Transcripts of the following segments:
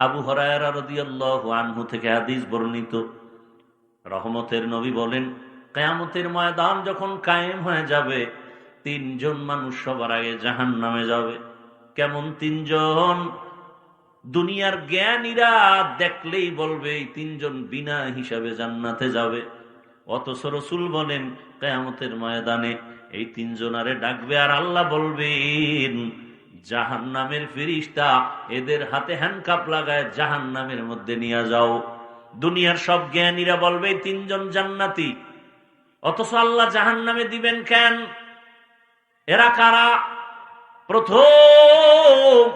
আবু হরায়রা আনহু থেকে হাদিস বর্ণিত। রহমতের নবী বলেন, কেয়ামতের ময়দান যখন কায়েম হয়ে যাবে, তিনজন মানুষ সবার আগে জাহান নামে যাবে। কেমন তিনজন? দুনিয়ার জ্ঞানীরা দেখলেই বলবে, এই তিনজন বিনা হিসাবে জান্নাতে যাবে। অথচ রসুল বলেন, কেয়ামতের ময়দানে এই তিনজন আরে ডাকবে আর আল্লাহ বলবেন জাহান নামের ফিরিস্তা এদের হাতে হ্যান্ডকাপ লাগায় জাহান নামের মধ্যে নিয়ে যাও। দুনিয়ার সব জ্ঞানীরা বলবে, তিনজন জান্নাতি। অথচ আল্লাহ জাহান নামে দিবেন কেন? এরা কারা? প্রথম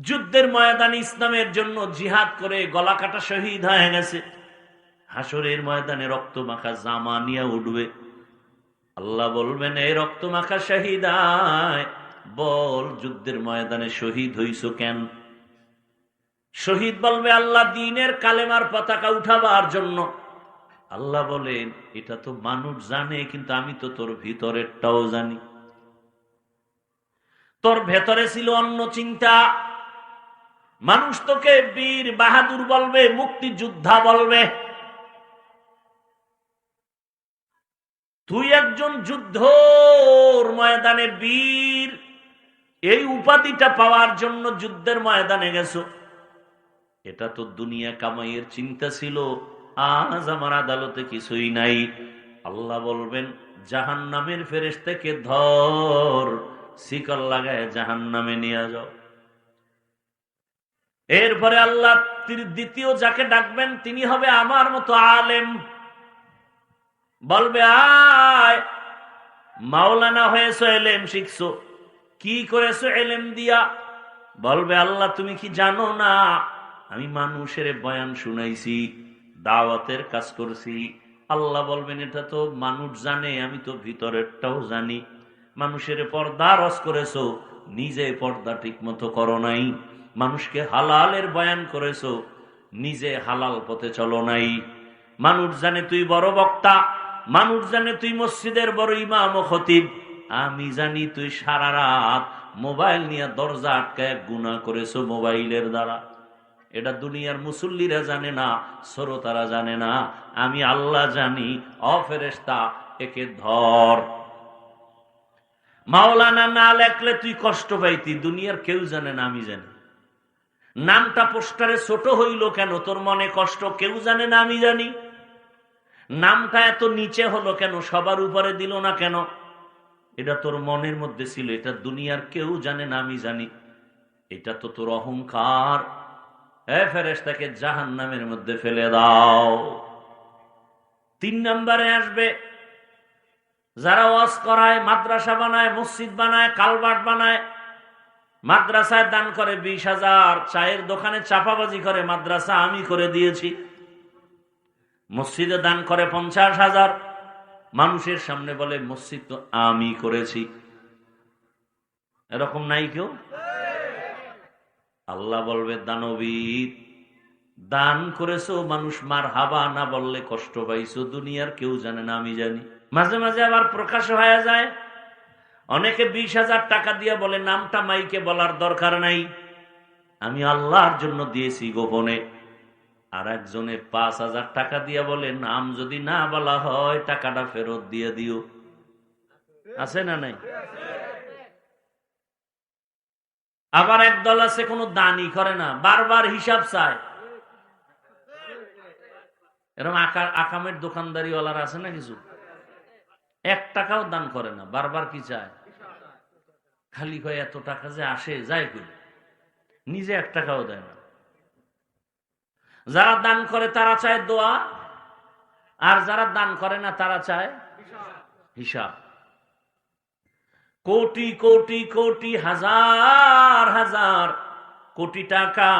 যুদ্ধের ময়দানে ইসলামের জন্য জিহাদ করে গলা কাটা শহীদ হয়ে গেছে। হাসরের ময়দানে রক্ত মাখা জামা নিয়ে উঠবে। আল্লাহ বলবেন, এই রক্ত মাখা শহীদায় বল, যুদ্ধের ময়দানে শহীদ হইছ কেন? শহীদ বলবে, আল্লাহ দিনের কালেমার পতাকা উঠাবার জন্য। আল্লাহ বলেন, এটা তো মানুষ জানে, কিন্তু আমি তো তোর ভিতরেরটাও জানি। তোর ভেতরে ছিল অন্য চিন্তা। মানুষ তোকে বীর বাহাদুর বলবে, মুক্তিযোদ্ধা বলবে। তুই একজন যুদ্ধর ময়দানে বীর এই উপাধিটা পাওয়ার জন্য যুদ্ধের ময়দানে গেছো। এটা তো দুনিয়া কামাইয়ের চিন্তা ছিল, আজ আমার আদালতে কিছুই নাই। আল্লাহ বলবেন জাহান নামের ফেরেস থেকে ধর, শিকল লাগায় জাহান নামে নিয়ে যাও। এরপরে আল্লাহ দ্বিতীয় যাকে ডাকবেন, তিনি হবে আমার মতো আলেম। বলবে, আয়, মাওলানা হয়েছো, এলেম শিখছো। কি করেছ এলেম দিয়া? বলবে, আল্লাহ, তুমি কি জানো না? আমি মানুষের বয়ান শুনাইছি, দাওয়াতের কাজ করছি। আল্লাহ বলবেন, এটা তো মানুষ জানে, আমি তো ভিতরেরটাও জানি। মানুষের পর্দা রস করেছ, নিজে পর্দা ঠিক মতো করো নাই। মানুষকে হালালের বয়ান করেছ, নিজে হালাল পথে চলো নাই। মানুষ জানে তুই বড় বক্তা, মানুষ জানে তুই মসজিদের বড় ইমাম ও খতিব। আমি জানি তুই সারা রাত মোবাইল নিয়ে দরজা আটকায় গুণা করেছ মোবাইলের দ্বারা। এটা দুনিয়ার মুসল্লিরা জানে না, শ্রোতারা জানে না। আমি আল্লাহ জানি অফেরেস্তা একে ধর। মাওলানা না লেখলে তুই কষ্ট পাইতি, দুনিয়ার কেউ জানে না, আমি জানি। নামটা পোস্টারে ছোট হইল কেন, তোর মনে কষ্ট, কেউ জানে না, আমি জানি। নামটা এত নিচে হলো কেন, সবার উপরে দিল না কেন? এটা তোর মনের মধ্যে ছিল, এটা দুনিয়ার কেউ জানে না, আমি জানি। এটা তো তোর অহংকার। ফেরেস্তাকে জাহান নামের মধ্যে ফেলে দাও। তিন নম্বরে আসবে, যারা ওয়াজ করায়, মাদ্রাসা বানায়, মসজিদ বানায়, কালবাট বানায়, মাদ্রাসায় দান করে, বিশ হাজার, চায়ের দোকানে চাপাবাজি করে, মাদ্রাসা আমি করে দিয়েছি। মসজিদে দান করে পঞ্চাশ হাজার। মানুষের সামনে বলে, মসজিদ তো আমি করেছি। এরকম নাই কেউ? আল্লাহ বলবে, দানবীর, দান করেছ মানুষ মার হাবা না বললে কষ্ট পাইছো, দুনিয়ার কেউ জানে না, আমি জানি। মাঝে মাঝে আবার প্রকাশ হয়ে যায়। অনেকে বিশ হাজার টাকা দিয়ে বলে, নামটা মাইকে বলার দরকার নাই। আমি আল্লাহর জন্য দিয়েছি গোপনে। আর একজনে পাঁচ হাজার টাকা দিয়ে বলে নাম যদি না বলা হয়, টাকাটা ফেরত দিয়ে দিও। আছে না নাই? আবার এক দল আছে, কোনো দানই করে না, বারবার হিসাব চায়। এরকম আকামের দোকানদারিওয়ালার আছে না কিছু? এক টাকাও দান করে না, বারবার কি চায়? খালি কয়, এত টাকা যে আসে, যায় কই? নিজে এক টাকাও দেয় না। যারা দান করে তারা চায় দোয়া, আর যারা দান করে না তারা চায় হিসাব। কোটি কোটি কোটি, হাজার হাজার কোটি টাকা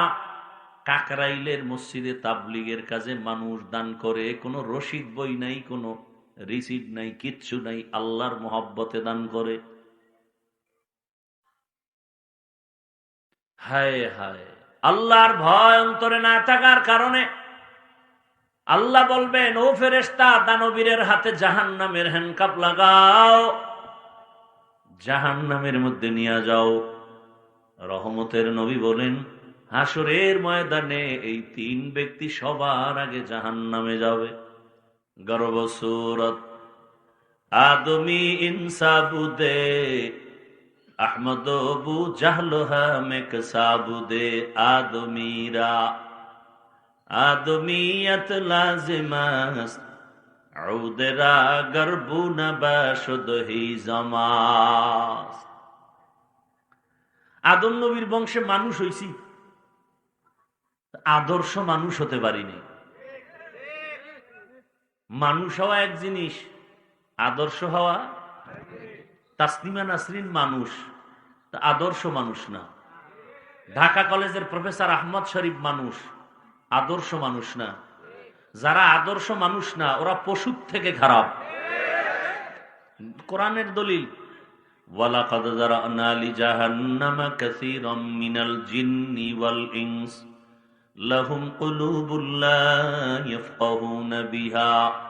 কাকরাইলের মসজিদে তাবলিগের কাজে মানুষ দান করে, কোনো রসিদ বই নাই, কোনো রিসিট নাই, কিচ্ছু নাই, আল্লাহর মোহাব্বতে দান করে। হায় হায়। আল্লাহর ভয় অন্তরে না থাকার কারণে আল্লাহ বলবেন ও ফেরেস্তা দানবীরের হাতে জাহান নামের হ্যান্ডকাপ লাগাও জাহান নামের মধ্যে নিয়ে যাও। রহমতের নবী বলেন হাসরের ময়দানে এই তিন ব্যক্তি সবার আগে জাহান নামে যাবে। গর্ব সুরত আদমি ইনসাবুদে আহমদ সাবুদে আদমিরা। লাজিমাস আউদেরা গর্বু জমাস। আদম নবীর বংশে মানুষ হইছি, আদর্শ মানুষ হতে পারিনি মানুষ হওয়া এক জিনিস, আদর্শ হওয়া তাসলিমা নাসরিন মানুষ আদর্শ মানুষ না। ঢাকা কলেজের প্রফেসর আহমদ শরীফ মানুষ, আদর্শ মানুষ না। যারা আদর্শ মানুষ না, ওরা পশুর থেকে খারাপ। কোরআনের দলিল, ওয়ালাকাদ মিনাল বিহা।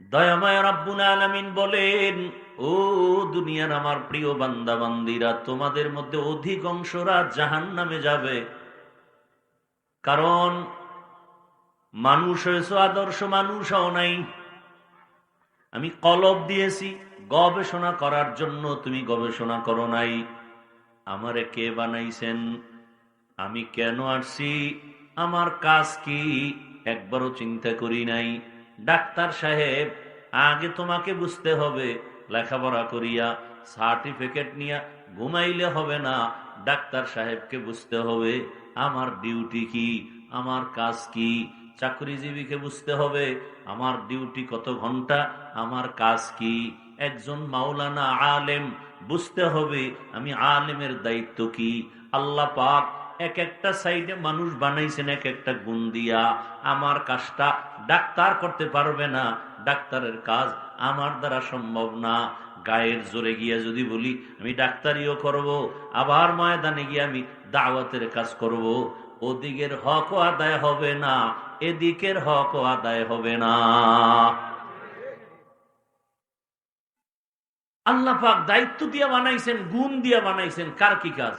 দয়াময় রব্বুল আলামিন বলেন, ও দুনিয়ার আমার প্রিয় বান্দা বান্দিরা তোমাদের মধ্যে অধিকাংশরা জাহান নামে যাবে। কারণ মানুষ হয়েছ, আদর্শ মানুষ হও নাই। আমি কলব দিয়েছি, গবেষণা করার জন্য তুমি গবেষণা করো নাই। আমারে কে বানাইছেন? আমি কেন আসছি? আমার কাজ কি? একবারও চিন্তা করি নাই। ডাক্তার সাহেব, আগে তোমাকে বুঝতে হবে, লেখাপড়া করিয়া, সার্টিফিকেট নিয়া ঘুমাইলে হবে না। ডাক্তার সাহেবকে বুঝতে হবে, আমার ডিউটি কি, আমার কাজ কি? চাকরিজীবীকে বুঝতে হবে, আমার ডিউটি কত ঘণ্টা, আমার কাজ কি? একজন মাওলানা আলেম, বুঝতে হবে, আমি আলেমের দায়িত্ব কি? আল্লাহ পাক এক একটা সাইডে মানুষ বানাইছেন এক একটা গুণ দিয়া আমার কাজটা ডাক্তার করতে পারবে না, ডাক্তারের কাজ আমার দ্বারা সম্ভব না। গায়ের জোরে গিয়া যদি বলি, আমি ডাক্তারিও করব, আবার ময়দানে গিয়ে আমি দাওয়াতের কাজ করব। ওদিকের হকও আদায় হবে না, এদিকের হকও আদায় হবে না। আল্লাহ পাক দায়িত্ব দিয়া বানাইছেন, গুণ দিয়া বানাইছেন, কার কি কাজ?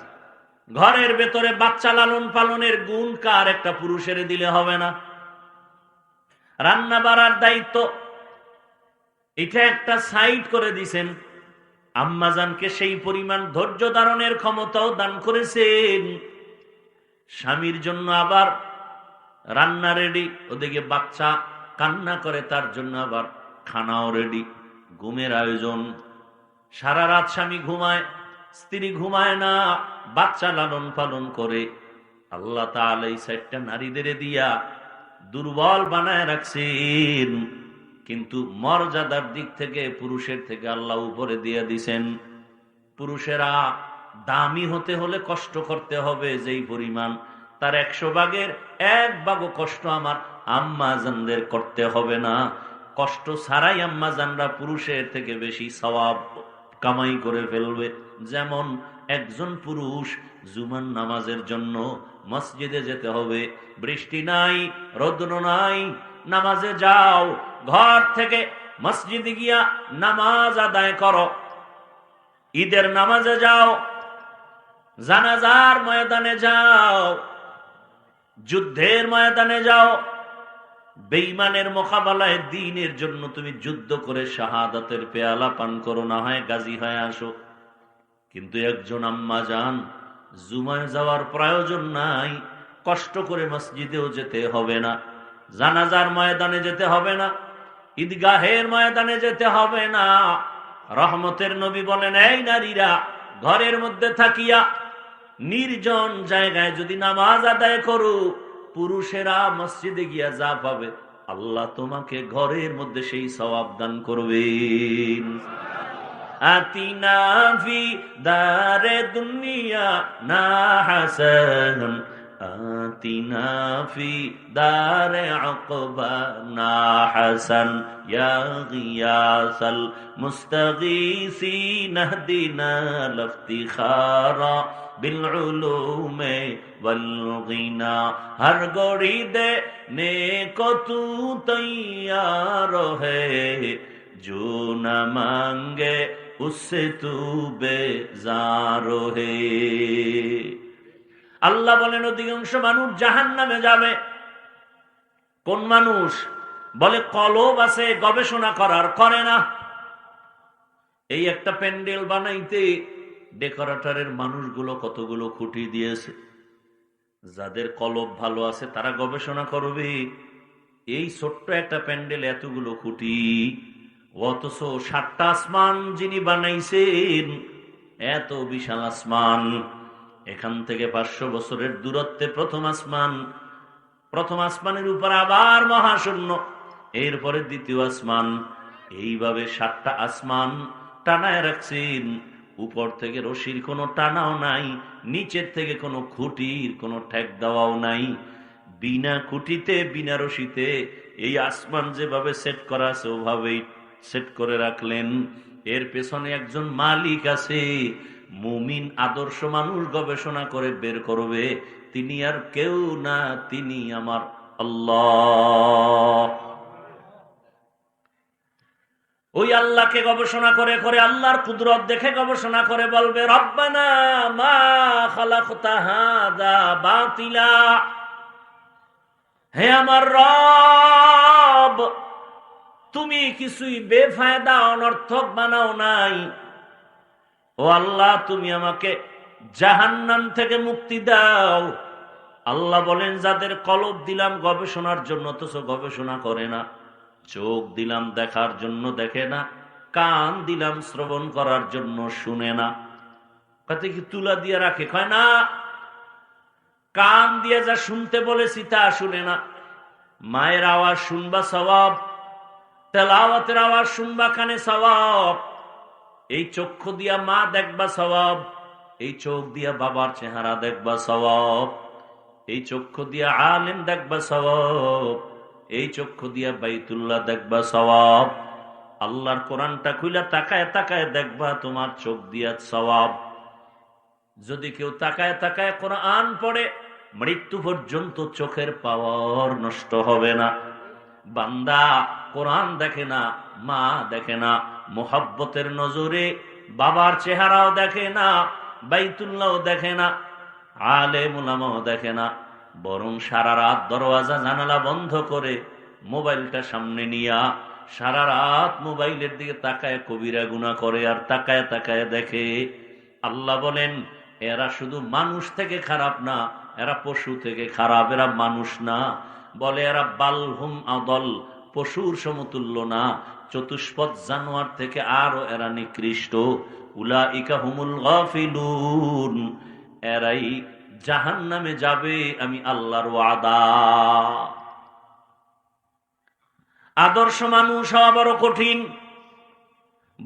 ঘরের ভেতরে বাচ্চা লালন পালনের গুণ কার একটা পুরুষের দিলে হবে না? রান্না বাড়ার দায়িত্ব। এটা একটা সাইড করে দিছেন। আম্মাজানকে সেই পরিমাণ ধৈর্য ধারণের ক্ষমতাও দান করেছেন। স্বামীর জন্য আবার রান্না রেডি ওদিকে বাচ্চা কান্না করে, তার জন্য আবার খানাও রেডি ঘুমের আয়োজন। সারা রাত স্বামী ঘুমায় স্ত্রী ঘুমায় না, বাচ্চা লালন পালন করে। আল্লাহ এই সাইডটা নারীদের দিয়া দুর্বল বানায় রাখছেন। কিন্তু মর্যাদার দিক থেকে, পুরুষের থেকে আল্লাহ উপরে দিয়ে দিছেন। পুরুষেরা দামি হতে হলে কষ্ট করতে হবে যেই পরিমাণ। তার একশো ভাগের এক ভাগও কষ্ট আমার আম্মা জানদের করতে হবে না। কষ্ট ছাড়াই আম্মা জানরা পুরুষের থেকে বেশি সওয়াব কামাই করে ফেলবে। যেমন একজন পুরুষ জুমান নামাজের জন্য মসজিদে যেতে হবে। বৃষ্টি নাই, রৌদ্র নাই, নামাজে যাও, ঘর থেকে মসজিদে গিয়া নামাজ আদায় করো। ঈদের নামাজে যাও, জানাজার ময়দানে যাও, যুদ্ধের ময়দানে যাও বেইমানের মোকাবেলায় দিনের জন্য তুমি যুদ্ধ করে শাহাদাতের পেয়ালা পান করো, না হয় গাজী হয়ে আসো। কিন্তু একজন আম্মা যান, জুমায় যাওয়ার প্রয়োজন নাই, কষ্ট করে মসজিদেও যেতে হবে না, জানাজার ময়দানে যেতে হবে না, ঈদগাহের ময়দানে যেতে হবে না। রহমতের নবী বলেন, এই নারীরা ঘরের মধ্যে থাকিয়া নির্জন জায়গায় যদি নামাজ আদায় করো পুরুষেরা মসজিদে গিয়া যা পাবে, আল্লাহ তোমাকে ঘরের মধ্যে সেই সবাব দান করবে। আতিনা ফি দারে দুনিয়া না হাসান آتنا في دار عقبانا حسن يا غياث المستغيثين اهدنا الافتخارا بالعلوم والغنى ہر گوڑی دے نیکو تو تیار ہے جو نہ مانگے اس سے تو بیزار ہے আল্লাহ বলেন, অধিকাংশ মানুষ জাহান নামে যাবে। কোন মানুষ বলে, কলব আছে, গবেষণা করার, করে না। এই একটা প্যান্ডেল বানাইতে ডেকোরেটরের মানুষগুলো কতগুলো খুঁটি দিয়েছে। যাদের কলব ভালো আছে, তারা গবেষণা করবে। এই ছোট্ট একটা প্যান্ডেল এতগুলো খুঁটি, অথচ সাতটা আসমান যিনি বানাইছেন, এত বিশাল আসমান। এখান থেকে পাঁচশো বছরের দূরত্বে প্রথম আসমান, প্রথম আসমানের উপর আবার মহাশূন্য, এরপরে দ্বিতীয় আসমান। এইভাবে সাতটা আসমান টানায় রাখছেন। উপর থেকে রশির কোনো টানাও নাই, নিচের থেকে কোনো খুঁটির কোনো ঠেক দেওয়াও নাই। বিনা খুঁটিতে, বিনা রশিতে এই আসমান যেভাবে সেট করা আছে, ওভাবেই সেট করে রাখলেন। এর পেছনে একজন মালিক আছে মুমিন আদর্শ মানুষ গবেষণা করে বের করবে, তিনি আর কেউ না, তিনি আমার আল্লাহ। ওই আল্লাহকে গবেষণা করে করে আল্লাহর কুদরত দেখে গবেষণা করে বলবে, রব্বানা মা বাতিলা। হে আমার রব, তুমি কিছুই বেফায়দা, অনর্থক বানাও নাই। ও আল্লাহ, তুমি আমাকে জাহান্নাম থেকে মুক্তি দাও। আল্লাহ বলেন, যাদের কলব দিলাম গবেষণার জন্য তো গবেষণা করে না। চোখ দিলাম দেখার জন্য দেখে না। কান দিলাম শ্রবণ করার জন্য শুনে না। কাতে কি তুলা দিয়ে রাখে? কয় না, কান দিয়ে যা শুনতে বলেছি তা শুনে না। মায়ের আওয়াজ শুনবা সবাব তেলাওয়াতের আওয়াজ শুনবা কানে সবাব এই চক্ষু দিয়া মা দেখবা সবাব এই চোখ দিয়া বাবার চেহারা দেখবা সবাব এই চক্ষু দিয়া আলেম দেখবা সবাব এই চক্ষু দিয়া বাইতুল্লাহ দেখবা সবাব আল্লাহর কোরআনটা খুইলা তাকায় তাকায় দেখবা তোমার চোখ দিয়া সবাব যদি কেউ তাকায় তাকায় কোরআন পড়ে, মৃত্যু পর্যন্ত চোখের পাওয়ার নষ্ট হবে না। বান্দা কোরআন দেখে না, মা দেখে না। মোহাব্বতের নজরে বাবার চেহারাও দেখে না বাইতুল্লাহ দেখে না আলে মুলামাও দেখে না, বরং সারা রাত দরওয়াজা জানালা বন্ধ করে মোবাইলটা সামনে নিয়া সারা রাত মোবাইলের দিকে তাকায় কবিরা গুণা করে আর তাকায় তাকায় দেখে। আল্লাহ বলেন, এরা শুধু মানুষ থেকে খারাপ না, এরা পশু থেকে খারাপ, এরা মানুষ না। বলে, এরা বালহুম আদল, পশুর সমতুল্য না চতুষ্পদ জানোয়ার থেকে আরও এরা নিকৃষ্ট। উলা ইকা হুমুল গাফিলুন। এরাই জাহান নামে যাবে, আমি আল্লাহর ওয়াদা। আদর্শ মানুষ হওয়া বড় কঠিন।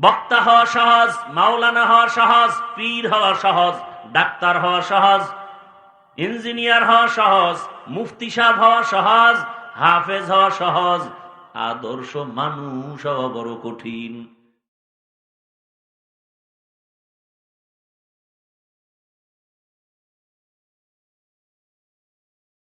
বক্তা হওয়া সহজ, মাওলানা হওয়া সহজ, পীর হওয়া সহজ, ডাক্তার হওয়া সহজ, ইঞ্জিনিয়ার হওয়া সহজ, মুফতি সাহেব হওয়া সহজ, হাফেজ হওয়া সহজ আদর্শ মানুষ হওয়া বড় কঠিন।